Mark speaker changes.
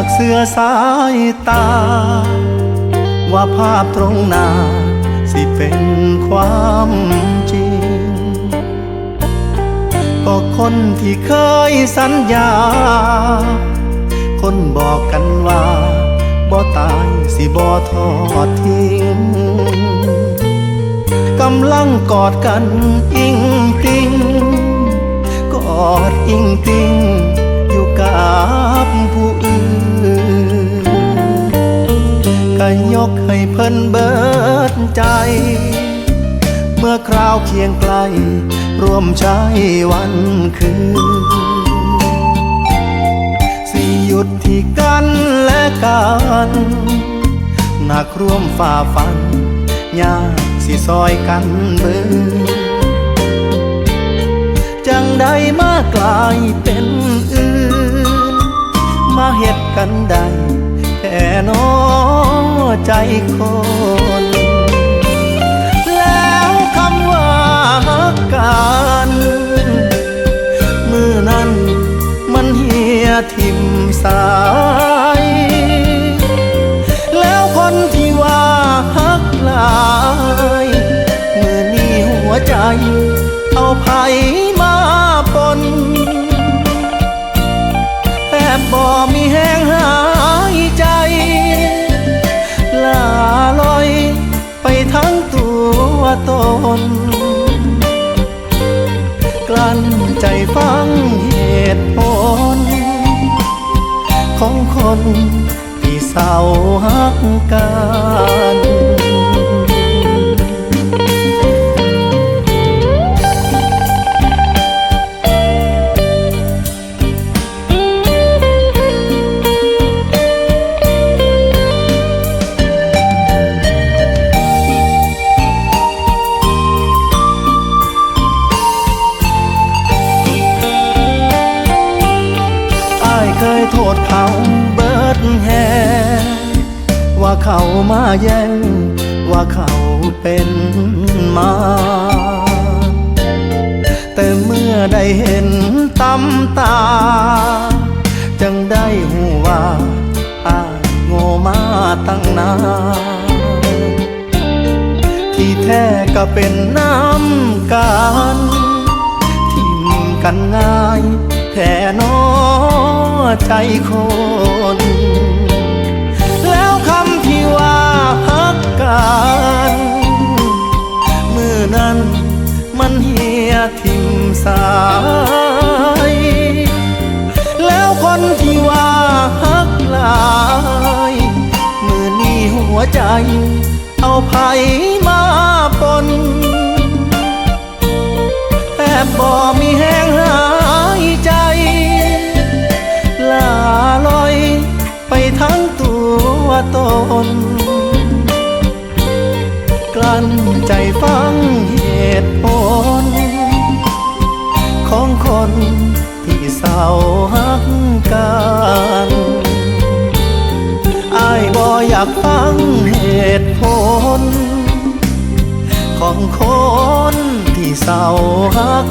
Speaker 1: อยากเสือสายตา ว่าภาพตรงหน้า สิเป็นความจริง ก็คนที่เคยสัญญา คนบอกกันว่าบ่ตายสิบ่ทอดทิ้งกำลังกอดกันอิงติงกอดอิงติง บผู้อื่นก็ยกให้เพิ่นเบิดใจ เมื่อคราวเคียงไกล ร่วมใช้วันคืน สิหยุดที่กันและกันหนักร่วมฝ่าฟันยากสิซอยกันเบิดจังใดมากลายเป็น เฮ็ดกันได้แค่นอใจคน คนที่เศร้าหักกันอ้ายเคยโทษเขา แฮว่าเขามาแย่งว่าเขาเป็นมาแต่เมื่อได้เห็นตำตา จังได้หูว่าอ้ายโง่มาตั้งนานที่แท้ก็เป็นน้ำกันทิมกันง่ายแท่น้อ ใจคน แล้วคำที่ว่าฮักกันมือนั้นมันเหียทิมสายแล้วคนที่ว่าฮักหลายมือนี้หัวใจ เอาไผมาปนแทบบ่มีแตน กลั้นใจฟังเหตุผล ของคนที่เศร้าหักกันอายบ่อยากฟังเหตุผล ของคนที่เศร้าหัก